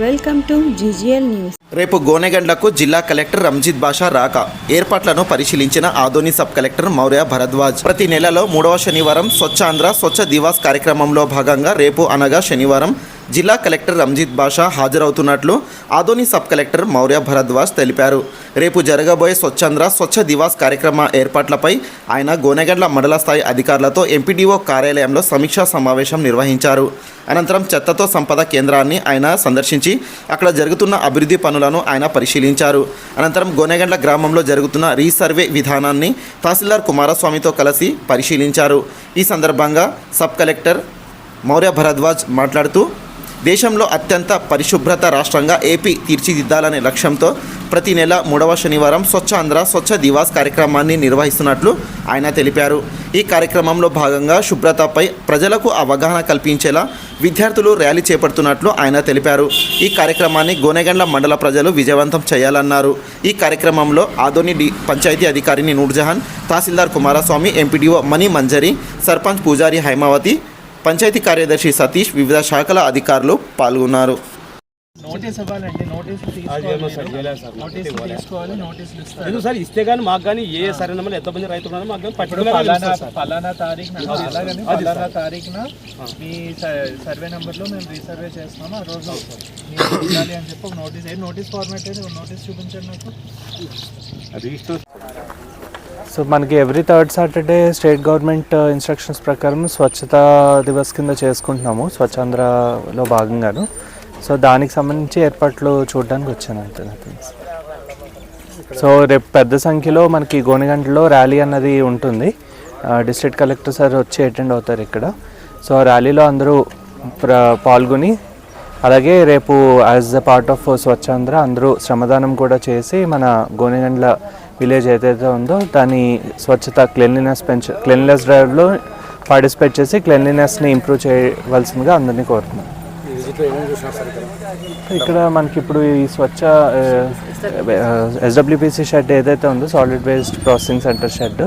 Welcome to GGL news. రేపు గోనెగండ్లకు జిల్లా collector Ranjith బాషా రాక. ఏర్పాట్లను పరిశీలించిన ఆదోని సబ్ కలెక్టర్ మౌర్య భరద్వాజ్. ప్రతి నెలలో మూడవ శనివారం స్వచ్ఛ ఆంధ్ర స్వచ్ఛ దివాస్ కార్యక్రమంలో భాగంగా రేపు అనగా శనివారం జిల్లా కలెక్టర్ రంజిత్ బాషా హాజరవుతున్నట్లు ఆదోని సబ్ కలెక్టర్ మౌర్య భరద్వాజ్ తెలిపారు. రేపు జరగబోయే స్వచ్ఛంద్ర స్వచ్ఛ దివాస్ కార్యక్రమ ఏర్పాట్లపై ఆయన గోనెగండ్ల మండల స్థాయి అధికారులతో ఎంపీడీఓ కార్యాలయంలో సమీక్షా సమావేశం నిర్వహించారు. అనంతరం చెత్తతో సంపద కేంద్రాన్ని ఆయన సందర్శించి అక్కడ జరుగుతున్న అభివృద్ధి పనులను ఆయన పరిశీలించారు. అనంతరం గోనెగండ్ల గ్రామంలో జరుగుతున్న రీసర్వే విధానాన్ని తహసీల్దార్ కుమారస్వామితో కలిసి పరిశీలించారు. ఈ సందర్భంగా సబ్ కలెక్టర్ మౌర్య భరద్వాజ్ మాట్లాడుతూ దేశంలో అత్యంత పరిశుభ్రత రాష్ట్రంగా ఏపీ తీర్చిదిద్దాలనే లక్ష్యంతో ప్రతి నెల మూడవ శనివారం స్వచ్ఛ ఆంధ్ర స్వచ్ఛ దివాస్ కార్యక్రమాన్ని నిర్వహిస్తున్నట్లు ఆయన తెలిపారు. ఈ కార్యక్రమంలో భాగంగా శుభ్రతపై ప్రజలకు అవగాహన కల్పించేలా విద్యార్థులు ర్యాలీ చేపడుతున్నట్లు ఆయన తెలిపారు. ఈ కార్యక్రమాన్ని గోనెగండ్ల మండల ప్రజలు విజయవంతం చేయాలన్నారు. ఈ కార్యక్రమంలో ఆదోని డి పంచాయతీ అధికారిని నూర్జహాన్ తహసీల్దార్ కుమారస్వామి ఎంపీడీఓ మణి మంజరి సర్పంచ్ పూజారి హైమావతి పంచాయతీ కార్యదర్శి సతీష్ వివిధ శాఖల అధికారులు పాల్గొన్నారు. నోటీస్ ఇవ్వాలండి నోటీసులు తీసుకోవాలి నోటీసులు తీసుకోవాలి నోటీసులు ఇస్తారు. ఎందుకు సార్ ఇస్తే కానీ మాకు కానీ ఏ ఎంతమంది రైతులు ఉన్నారో మాకు కానీ పలానా తారీఖున అలాగని పలానా తారీఖున మీ సర్వే నెంబర్లో మేము రీసర్వే చేస్తాము ఆ రోజు మీరు అని చెప్పి నోటీస్ ఏ నోటీస్ ఫార్మాట్ నోటీస్ చూపించండి నాకు. సో మనకి every third Saturday state government instructions ప్రకారం స్వచ్ఛతా దివస్ కింద చేసుకుంటున్నాము స్వచ్ఛాంధ్రలో భాగంగాను. సో దానికి సంబంధించి ఏర్పాట్లు చూడడానికి వచ్చాను అంతే nothing సో రేపు పెద్ద సంఖ్యలో మనకి గోనిగంటలో ర్యాలీ అన్నది ఉంటుంది. డిస్ట్రిక్ట్ కలెక్టర్ సార్ వచ్చి అటెండ్ అవుతారు ఇక్కడ. సో ర్యాలీలో అందరూ ప్ర పాల్గొని అలాగే రేపు as a part of Swachhandhra అందరూ శ్రమదానం కూడా చేసి మన గోనెగండ్ల విలేజ్ ఏదైతే ఉందో దాని స్వచ్ఛత క్లెన్లీనెస్ పెంచ క్లెన్లీనెస్ డ్రైవ్లో పార్టిసిపేట్ చేసి క్లెన్లీనెస్ని ఇంప్రూవ్ చేయవలసిందిగా అందరినీ కోరుతున్నాను ఇక్కడ మనకి ఇప్పుడు ఈ స్వచ్ఛ ఎస్డబ్ల్యూపిసి షెడ్ ఏదైతే ఉందో solid waste processing centre shed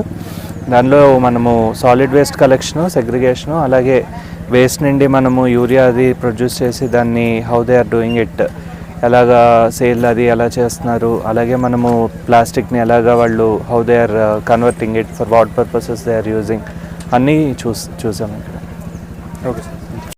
దానిలో మనము సాలిడ్ వేస్ట్ కలెక్షను సెగ్రిగేషను అలాగే వేస్ట్ నుండి మనము యూరియా అది ప్రొడ్యూస్ చేసి దాన్ని how they are doing it ఎలాగా సేల్ అది ఎలా చేస్తున్నారు? అలాగే మనము ప్లాస్టిక్ని ఎలాగా వాళ్ళు how they are converting it for what purposes they are using అన్నీ చూస్ చూసాము ఇక్కడ. Okay sir